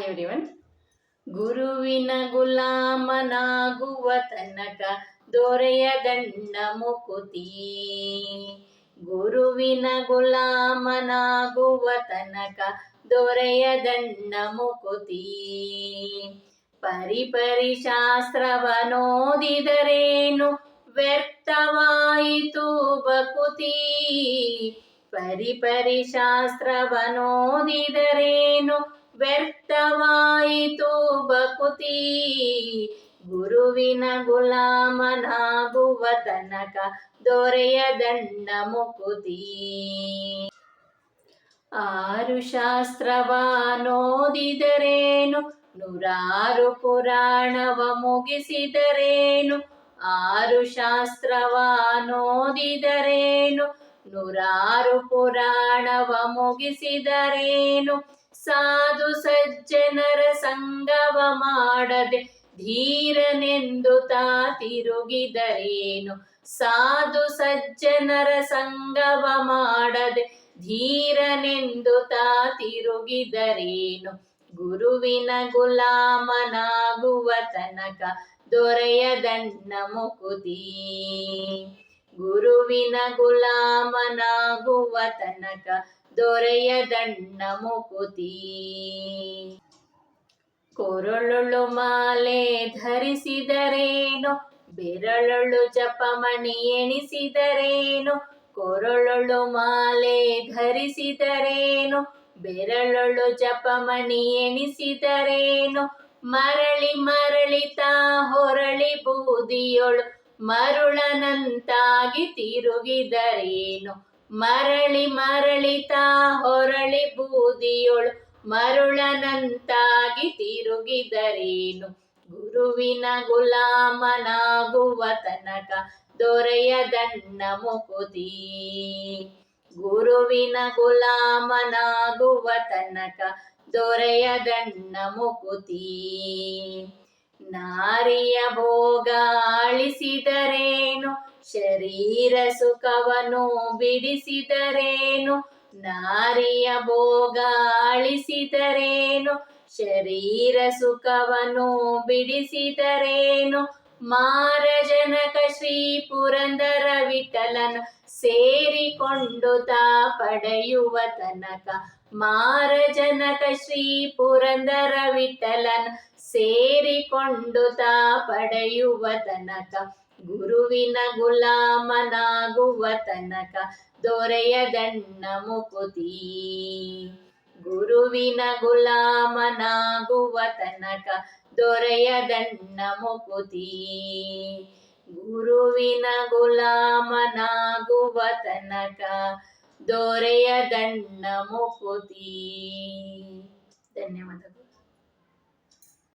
Hi everyone ಗುರುವಿನ ಗುಲಾಮನಾಗುವ ತನಕ ದೊರೆಯ ದೊರೆಯದಣ್ಣ ಮುಕುತಿ. ಗುರುವಿನ ಗುಲಾಮನಾಗುವ ತನಕ ದೊರೆಯ ದಂಡ ಮುಕುತಿ. ಪರಿಪರಿ ಶಾಸ್ತ್ರವನೋದಿದರೇನು ವ್ಯರ್ಥವಾಯಿತು ಬಕುತಿ ಪರಿಪರಿ ಶಾಸ್ತ್ರವನೋದಿದರೇನು ವ್ಯರ್ಥವಾಯಿತು ಬಕುತಿ ಗುರುವಿನ ಗುಲಾಮನಾಗುವ ತನಕ ದೊರೆಯ ದಂಡ ಮುಕುತಿ. ಆರು ಶಾಸ್ತ್ರವ ನೋದಿದರೇನು? ನೂರಾರು ಪುರಾಣವ ಮುಗಿಸಿದರೇನು? ಆರು ಶಾಸ್ತ್ರವ ನೋದಿದರೇನು? ನೂರಾರು ಪುರಾಣವ ಮುಗಿಸಿದರೇನು? ಸಾಧು ಸಜ್ಜನರ ಸಂಗವ ಮಾಡದೆ ಧೀರನೆಂದು ತಾ ತಿರುಗಿದರೇನು? ಸಾಧು ಸಜ್ಜನರ ಸಂಗವ ಮಾಡದೆ ಧೀರನೆಂದು ತಾ ತಿರುಗಿದರೇನು? ಗುರುವಿನ ಗುಲಾಮನಾಗುವ ತನಕ ದೊರೆಯದಣ್ಣ ಮುಕುತಿ. ಗುರುವಿನ ಗುಲಾಮನಾಗುವ ತನಕ ದೊರೆಯದಣ್ಣ ಮುಕುತಿ. ಕೊರಳುಳು ಮಾಲೆ ಧರಿಸಿದರೇನು, ಬೆರಳುಳು ಜಪಮಣಿ ಎಣಿಸಿದರೇನು, ಕೊರಳುಳು ಮಾಲೆ ಧರಿಸಿದರೇನು, ಬೆರಳುಳು ಜಪಮಣಿ ಎಣಿಸಿದರೇನು, ಮರಳಿ ಮರಳಿತಾ ಹೊರಳಿ ಬೂದಿಯೊಳು ಮರುಳನಂತಾಗಿ ತಿರುಗಿದರೇನು ಮರಳಿ ಮರಳಿತಾ ಹೊರಳಿ ಬೂದಿಯೊಳು, ಮರುಳನಂತಾಗಿ ತಿರುಗಿದರೇನು? ಗುರುವಿನ ಗುಲಾಮನಾಗುವ ತನಕ ದೊರೆಯದಣ್ಣ ಮುಕುತಿ. ಗುರುವಿನ ಗುಲಾಮನಾಗುವ ತನಕ ದೊರೆಯದಣ್ಣ ಮುಕುತಿ. ನಾರಿಯ ಭೋಗ ಆಳಿಸಿದರೇನು ಶರೀರ ಸುಖವನ್ನು ಬಿಡಿಸಿದರೇನು? ನಾರಿಯ ಭೋಗ ಅಳಿಸಿದರೇನು? ಶರೀರ ಸುಖವನ್ನು ಬಿಡಿಸಿದರೇನು? ಮಾರಜನಕ ಶ್ರೀ ಪುರಂದರ ವಿಠಲನ ಸೇರಿಕೊಂಡು ತಾ ಪಡೆಯುವ ತನಕ ಮಾರಜನಕ ಶ್ರೀ ಪುರಂದರ ವಿಠಲನ ಸೇರಿಕೊಂಡು ತಾ ಪಡೆಯುವ ತನಕ, ಗುರುವಿನ ಗುಲಾಮನಾಗುವ ತನಕ ದೊರೆಯದಣ್ಣ ಮುಕುತಿ. ಗುರುವಿನ ಗುಲಾಮನಾಗುವ ತನಕ ದೊರೆಯದಣ್ಣ ಮುಕುತಿ. ಗುರುವಿನ ಗುಲಾಮನಾಗುವ ತನಕ ದೊರೆಯದಣ್ಣ ಮುಕುತಿ ಧನ್ಯವಾದಗಳು.